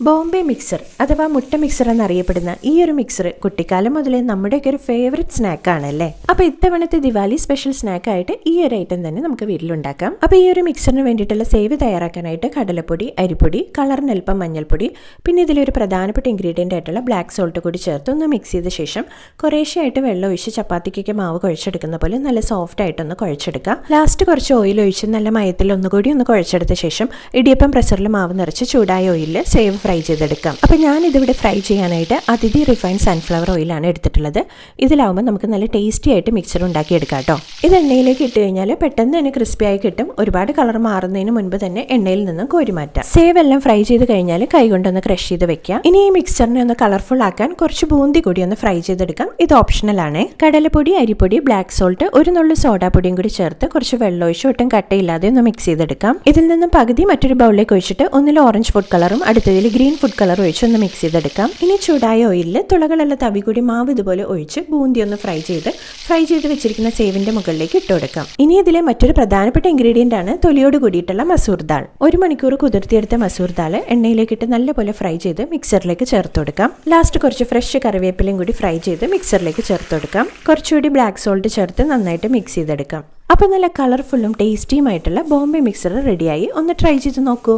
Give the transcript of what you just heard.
Bombay mixer അഥവാ മുട്ട mixer എന്നറിയപ്പെടുന്ന ഈ ഒരു മിക്സർ കുട്ടിക്കാലം മുതലേ നമ്മുടെയൊക്കെ ഒരു ഫേവററ്റ് സ്നാക്ക് ആണല്ലേ? അപ്പൊ ഇത്തവണത്തെ ദിവാലി സ്പെഷ്യൽ സ്നാക്ക് ആയിട്ട് ഈ ഒരു ഐറ്റം തന്നെ നമുക്ക് വീട്ടിലുണ്ടാക്കാം. അപ്പൊ ഈ ഒരു മിക്സറിന് വേണ്ടിയിട്ടുള്ള സേവ് തയ്യാറാക്കാനായിട്ട് കടലപ്പൊടി അരിപ്പൊടി കളറിന് മഞ്ഞൾപ്പൊടി പിന്നെ ഇതിലൊരു പ്രധാനപ്പെട്ട ഇൻഗ്രീഡിയന്റ് ആയിട്ടുള്ള ബ്ലാക്ക് സോൾട്ട് കൂടി ചേർത്ത് ഒന്ന് മിക്സ് ചെയ്ത ശേഷം കുറേശ്ശെയായിട്ട് വെള്ളം ഒഴിച്ച് ചപ്പാത്തിക്കൊക്കെ മാവ് കുഴച്ചെടുക്കുന്ന പോലെ നല്ല സോഫ്റ്റ് ആയിട്ടൊന്ന് കുഴച്ചെടുക്കുക ലാസ്റ്റ് കുറച്ച് ഓയിൽ ഒഴിച്ച് നല്ല മയത്തിൽ ഒന്നുകൂടി ഒന്ന് കുഴച്ചെടുത്ത ശേഷം ഇടിയപ്പം പ്രഷറിൽ മാവ് നിറച്ച് ചൂടായ ഓയിലിൽ സേവ് ഫ്രൈ ചെയ്തെടുക്കാം. അപ്പോൾ ഞാനിതിവിടെ ഫ്രൈ ചെയ്യാനായിട്ട് അതിഥി റിഫൈൻഡ് സൺഫ്ലവർ ഓയിലാണ് എടുത്തിട്ടുള്ളത്. ഇതിലാവുമ്പോൾ നമുക്ക് നല്ല ടേസ്റ്റി ആയിട്ട് മിക്സർ ഉണ്ടാക്കിയെടുക്കാം കേട്ടോ ഇത് എണ്ണയിലേക്ക് ഇട്ട് കഴിഞ്ഞാൽ പെട്ടെന്ന് തന്നെ ക്രിസ്പി ആയി കിട്ടും. ഒരുപാട് കളർ മാറുന്നതിന് മുൻപ് തന്നെ എണ്ണയിൽ നിന്നും കോരി മാറ്റാം. സേവ് എല്ലാം ഫ്രൈ ചെയ്ത് കഴിഞ്ഞാൽ കൈ കൊണ്ടൊന്ന് ക്രഷ് ചെയ്ത് വെക്കാം. ഇനി ഈ മിക്സറിനെ ഒന്ന് കളർഫുൾ ആക്കാൻ കുറച്ച് ബൂന്തി കൂടി ഒന്ന് ഫ്രൈ ചെയ്തെടുക്കാം. ഇത് ഓപ്ഷണൽ ആണ്. കടലപ്പൊടി അരിപ്പൊടി ബ്ലാക്ക് സോൾട്ട് ഒരു നുള്ളു സോഡാ പൊടിയും കൂടി ചേർത്ത് കുറച്ച് വെള്ളം ഒഴിച്ച് ഒട്ടും കട്ടയില്ലാതെ ഒന്ന് മിക്സ് ചെയ്തെടുക്കാം. ഇതിൽ നിന്നും പകുതി മറ്റൊരു ബൗളിലേക്ക് ഒഴിച്ചിട്ട് ഒന്നിൽ ഓറഞ്ച് ഫുഡ് കളറും അടുത്തതിൽ ഗ്രീൻ ഫുഡ് കളർ ഒഴിച്ച് ഒന്ന് മിക്സ് ചെയ്തെടുക്കാം. ഇനി ചൂടായ ഓയിലിൽ തുളകളുള്ള തവി കൂടി മാവ് ഇതുപോലെ ഒഴിച്ച് ബൂന്തി ഒന്ന് ഫ്രൈ ചെയ്ത് ഫ്രൈ ചെയ്ത് വെച്ചിരിക്കുന്ന സേവിന്റെ മുകളിലേക്ക് ഇട്ട് കൊടുക്കാം. ഇനി ഇതിലെ മറ്റൊരു പ്രധാനപ്പെട്ട ഇൻഗ്രീഡിയന്റ് ആണ് തൊലിയോട് കൂടിയിട്ടുള്ള മസൂർ ദാൾ. ഒരു മണിക്കൂർ കുതിർത്തിയെടുത്ത മസൂർ എണ്ണയിലേക്ക് ഇട്ട് നല്ലപോലെ ഫ്രൈ ചെയ്ത് മിക്സറിലേക്ക് ചേർത്ത് കൊടുക്കാം. ലാസ്റ്റ് കുറച്ച് ഫ്രഷ് കറിവേപ്പിലയും കൂടി ഫ്രൈ ചെയ്ത് മിക്സറിലേക്ക് ചേർത്ത് കൊടുക്കാം. കുറച്ചുകൂടി ബ്ലാക്ക് സോൾട്ട് ചേർത്ത് നന്നായിട്ട് മിക്സ് ചെയ്തെടുക്കാം. അപ്പോൾ നല്ല കളർഫുള്ളും ടേസ്റ്റിയുമായിട്ടുള്ള ബോംബെ മിക്സർ റെഡിയായി ഒന്ന് ട്രൈ ചെയ്ത് നോക്കൂ.